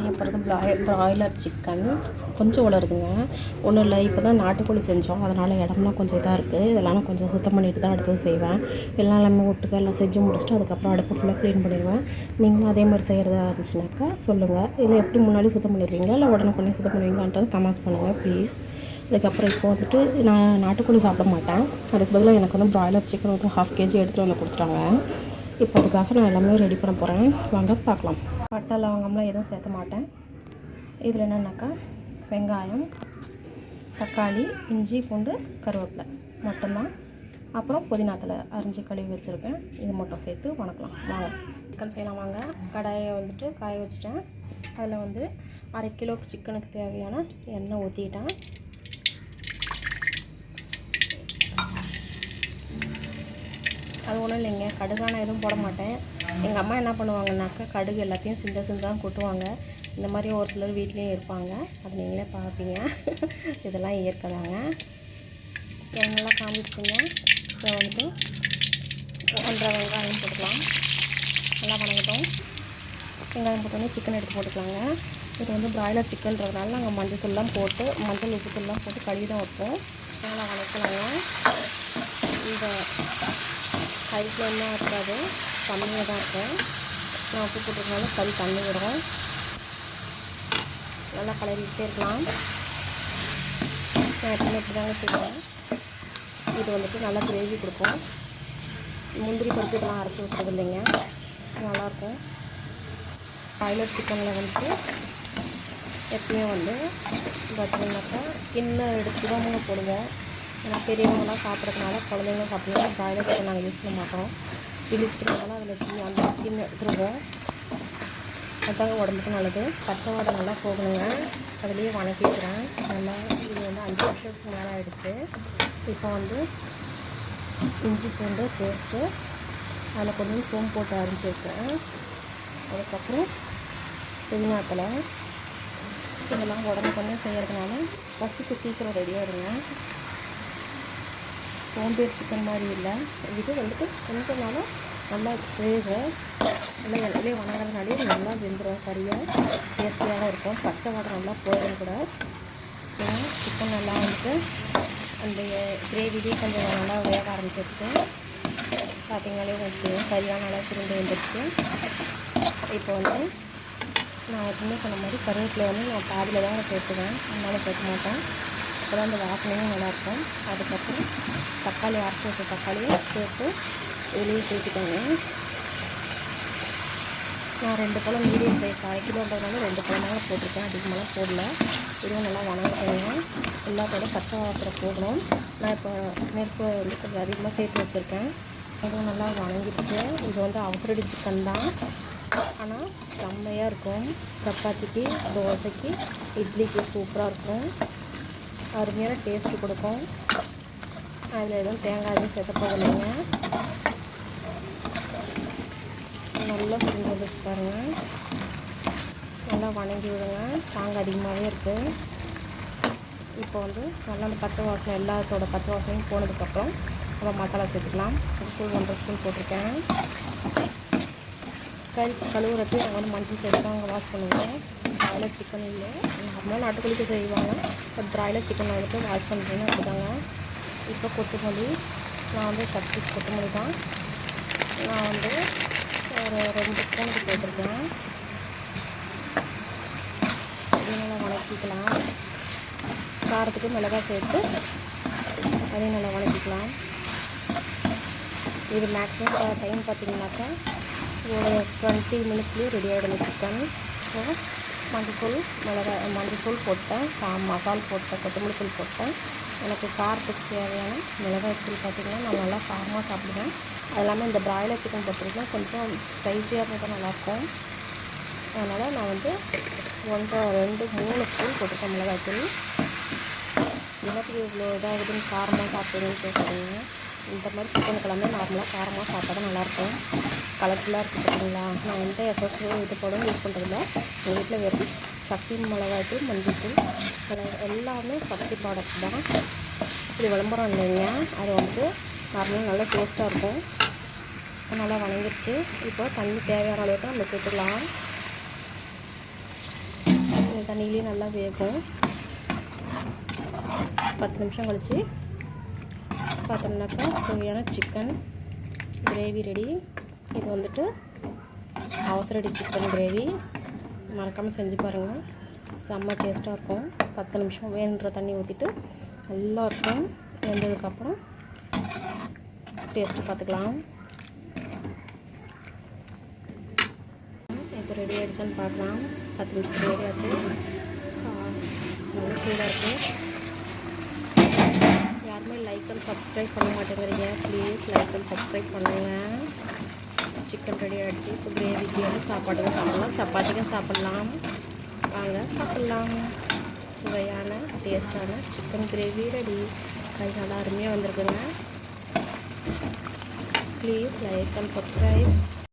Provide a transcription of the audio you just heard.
அப்புறம் ப்ராய் broiler chicken கொஞ்சம் வளருதுங்க ஒன்றும் இல்லை இப்போ தான் நாட்டுக்கோழி செஞ்சோம். அதனால் இடம்லாம் கொஞ்சம் இதாக இருக்குது இதெல்லாம் நான் கொஞ்சம் சுத்தம் பண்ணிட்டு தான் அடுத்தது செய்வேன். எல்லாம் எல்லாமே ஒட்டுக்க எல்லாம் செஞ்சு முடிச்சுட்டு அதுக்கப்புறம் அடுப்பு ஃபுல்லாக க்ளீன் பண்ணிடுவேன். நீங்களும் அதே மாதிரி செய்கிறதா இருந்துச்சுனாக்கா சொல்லுங்கள் இதில் எப்படி முன்னாடி சுத்தம் பண்ணிடுவீங்களா? இல்லை உடனுக்குடனே சுத்தம் பண்ணுவீங்களான்றது கமெண்ட்ஸ் பண்ணுங்கள் ப்ளீஸ் அதுக்கப்புறம் இப்போ வந்துட்டு நான் நாட்டுக்கோழி சாப்பிட மாட்டேன். அதுக்கு பதிலாக எனக்கு வந்து ப்ராய்லர் சிக்கன் வந்து ஹாஃப் கேஜி எடுத்துகிட்டு வந்து கொடுத்துட்டாங்க. இப்போ அதுக்காக நான் எல்லாமே ரெடி பண்ண போகிறேன் வாங்க பார்க்கலாம். பட்டை லவங்கம்லாம் எதுவும் சேர்த்த மாட்டேன். இதில் என்னென்னாக்கா வெங்காயம் தக்காளி இஞ்சி பூண்டு கருவேப்பிலை மட்டும்தான். அப்புறம் புதினாத்தில் அரிஞ்சு கழுவி வச்சுருக்கேன். இது மட்டும் சேர்த்து வணக்கலாம். வாங்க. சிக்கன் செய்யலாம். வாங்க. கடாயை வந்துட்டு காய வச்சுட்டேன். அதில் வந்து அரை கிலோ சிக்கனுக்கு தேவையான எண்ணெய் ஊற்றிட்டேன் அது ஒன்றும் இல்லைங்க. கடுகான எதுவும் போட மாட்டேன். எங்கள் அம்மா என்ன பண்ணுவாங்கனாக்கா கடுகு எல்லாத்தையும் சிந்த சிந்தான் கொட்டுவாங்க. இந்த மாதிரி ஒரு சிலர் வீட்லேயும் இருப்பாங்க. அது நீங்களே பார்ப்பீங்க இதெல்லாம் இயற்கைதாங்க. எண்ணெய்லாம் காமிச்சிங்க இப்போ வந்துட்டு ஒன்றரை வெங்காயம் போட்டுக்கலாம். நல்லா வணங்கட்டும். வெங்காயம் போட்டோன்னே சிக்கன் எடுத்து போட்டுக்கலாங்க. இது வந்து பிராய்லர் சிக்கன்றதுனால நாங்கள் மஞ்சள் தூள்லாம் போட்டு மஞ்சள் உப்பு தூள்லாம் போட்டு கழுவி தான் வைப்போம். நல்லா வணக்கலாங்க. இந்த ஹை ஃப்ளேம்லாம் இருக்காது கம்மியாக தான் இருக்கும் நான் உப்பு போட்டுருக்கனால கறி தண்ணி விடும் நல்லா கலரிக்கிட்டே இருக்கலாம். நான் எப்பவுமே இப்படி தாங்க செய்வேன். இது வந்துட்டு நல்லா கிரேவி கொடுக்கும். முந்திரி பருப்பு இதெல்லாம் அரைச்சி விட்டுறது இல்லைங்க. நல்லாயிருக்கும். பாய்லர் சிக்கனில் வந்துட்டு எப்பயும் வந்து பார்த்திங்கனாக்கா ஸ்கின்னை எடுத்து தான் போடுவோம். ஏன்னா பெரியவங்களாம் சாப்பிட்றதுனால குழந்தைங்களும் சாப்பிடுவோம் பாய்லர் சிக்கன் நாங்கள் யூஸ் பண்ண மாட்டோம். சில்லி சிக்கன் அதில் சில்லி அந்த ஸ்கின் எடுத்துருவோம். அதுதாங்க உடம்புக்கு நல்லது. பச்சை வாடை நல்லா போகணுங்க. அதுலேயே வணக்கிக்கிறேன் நல்லா இது வந்து அஞ்சு வருஷத்துக்கு மேலே ஆகிடுச்சு இப்போ வந்து இஞ்சி பூண்டு பேஸ்ட்டு அதில் கொஞ்சம் சோம்பு போட்டு அரைஞ்சி வைக்கிறேன். அதுக்கப்புறம் புதினாத்தில் இதெல்லாம் உடனுக்குடனே செய்கிறதுனால பசிக்கு சீக்கிரம் ரெடியாக இருங்க சோம்பேறி சிக்கன் மாதிரி இல்லை. இது வந்துட்டு கொஞ்சம் நாளும் நல்லா வேகும் நல்லா எண்ணெயிலே வணங்குறதுனாலே நல்லா வெந்துடும் கறியாக டேஸ்டியாகவும் இருக்கும். பச்சை வாடை நல்லா போயிடும் கூட. சிக்கன் நல்லா வந்துட்டு அந்த கிரேவிலேயே கொஞ்சம் நல்லா வேக ஆரம்பிச்சிருச்சு. பார்த்திங்கனாலே உங்களுக்கு கறியாக நல்லா திரும்ப வந்துருச்சு. இப்போ வந்து நான் எப்பவுமே சொன்ன மாதிரி கருவேப்பிலை வந்து நான் பாதியில் தான் சேர்த்துவேன். அதனால் சேர்க்க மாட்டேன். அப்போ தான் அந்த வாசனையும் நல்லாயிருக்கும் அதுக்கப்புறம் தக்காளி அரைச்சி வச்ச தக்காளியை சேர்த்து இதுலேயும் சேர்த்துக்கோங்க. நான் ரெண்டு பழம் மீடியம் சைஸ் அரை கிலோன்றதுனால ரெண்டு பழமாக போட்டிருக்கேன். அதிகமாகலாம் போடல. இதுவும் நல்லா வணங்கிக்கணும் எல்லாத்தோட பச்சை வாசனை போடணும். நான் இப்போ நெருப்பு வந்து கொஞ்சம் அதிகமாக சேர்த்து வச்சுருக்கேன். அதுவும் நல்லா வணங்கிடுச்சு. இது வந்து அவசரடி சிக்கன் தான். ஆனால் செம்மையாக இருக்கும். சப்பாத்திக்கு தோசைக்கு இட்லிக்கு சூப்பராக இருக்கும். அருமையான டேஸ்ட்டு கொடுக்கும். அதில் எதுவும் தேங்காய் எதுவும் சேர்த்த போகலைங்க. நல்லா சுருங்கி வந்துச்சு பாருங்கள் நல்லா வணங்கி விடுங்க. தேங்காய் அதிகமாகவே இருக்குது இப்போ வந்து நல்லா அந்த பச்சை வாசனை எல்லாத்தோட பச்சை வாசனையும் போனதுக்கப்புறம் நம்ம மசாலா சேர்த்துக்கலாம். ஸ்பூன் ஒன்றரை ஸ்பூன் போட்டிருக்கேன். தக்காளி கழுவுறதுக்கு நாங்கள் வந்து மஞ்சள் சேர்த்து அங்கே வாஷ் பண்ணுவோம் ப்ராய்லர் சிக்கன் இல்லை. நார்மலாக நாட்டுக்கோழிக்கு செய்வாங்க. பட் ப்ராய்லர் சிக்கன் வந்துட்டு வாஷ் பண்ணுறேன்னு அப்படிதாங்க. இப்போ கொத்தமல்லி நான் வந்து ஃபஸ்ட்டு கொத்தமல்லி தான். நான் வந்து ஒரு ரெண்டு ஸ்பூனுக்கு சேர்த்துருக்கேன் அதையும் நல்லா வணக்கிக்கலாம். காரத்துக்கு மிளகாய் சேர்த்து அதையும் நல்லா வணக்கிக்கலாம். இது மேக்ஸிமம் டைம் பார்த்தீங்கன்னாக்கா ஒரு டுவெண்ட்டி மினிட்ஸ்லேயே ரெடி ஆகிடணும் சிக்கன் ஸோ மஞ்சள்தூள் மிளகா மஞ்சள்தூள் போட்டேன். சா மசால் போட்டேன் கொத்தமல்லி தூள் போட்டேன். எனக்கு காரத்துக்கு தேவையான மிளகாய் தூள் பார்த்திங்கன்னா நான் நல்லா காரமாக சாப்பிடுவேன். அது இல்லாமல் இந்த பிராய்லர் சிக்கன் பொறுத்தவரைக்கும் கொஞ்சம் ஸ்பைஸியாக இருந்தால் நல்லாயிருக்கும். அதனால் நான் வந்து ஒன்றரை ரெண்டு மூணு ஸ்பூன் போட்டிருக்கேன் மிளகாய் தூள். எனக்கு இவ்வளோ இதாகுதுன்னு காரமாக சாப்பிடுன்னு கேட்குறீங்க இந்த மாதிரி சிக்கன் கிழமை நார்மலாக காரமாக சாப்பிட்டா தான் நல்லாயிருக்கும். கலர்ஃபுல்லாக இருக்குது பார்த்தீங்களா நான் எந்த எஃபர்ட்ஸும் இது போடவும் யூஸ் பண்ணுறதில்ல எங்கள் வீட்டில் வெறும் சக்தி மிளகாய்த்தூள் மஞ்சள்தூள் எல்லாமே சக்தி ப்ராடக்ட் தான். இது விளம்பரம் இல்லைங்க. அது வந்து நார்மலாக நல்லா டேஸ்ட்டாக இருக்கும். நல்லா வணங்கிடுச்சு இப்போ தண்ணி தேவையான அளவுக்கு நம்ம சேர்த்துக்கலாம். தண்ணியிலையும் நல்லா வேகும். பத்து நிமிஷம் கழித்து பார்த்தோம்னாக்கா சுவையான சிக்கன் கிரேவி ரெடி இது வந்துட்டு அவசரடி சிக்கன் கிரேவி மறக்காமல் செஞ்சு பாருங்கள் செம்ம டேஸ்ட்டாக இருக்கும். பத்து நிமிஷம் வேணுன்ற தண்ணி ஊற்றிட்டு நல்லா இருக்கும். வெந்ததுக்கப்புறம் டேஸ்ட்டு பார்த்துக்கலாம். இப்போ ரெடி ஆகிடுச்சான்னு பார்க்கலாம். பத்து நிமிஷத்துக்கு ரெடி ஆச்சு. நல்லா சூடாக இருக்குது லைக் அண்ட் சப்ஸ்கிரைப் பண்ண மாட்டேங்கிறீங்க. ப்ளீஸ் லைக் அண்ட் சப்ஸ்கிரைப் பண்ணுங்கள் சிக்கன் ரெடி ஆகிடுச்சு இப்போ கிரேவிக்கு வந்து சாப்பாட்டுக்கும் சாப்பிட்லாம் சப்பாத்திக்கும் சாப்பிட்லாம். வாங்க சாப்பிட்லாம். சுவையான டேஸ்டான சிக்கன் கிரேவி ரெடி கை நல்லா அருமையாக வந்திருக்குங்க. Please like and subscribe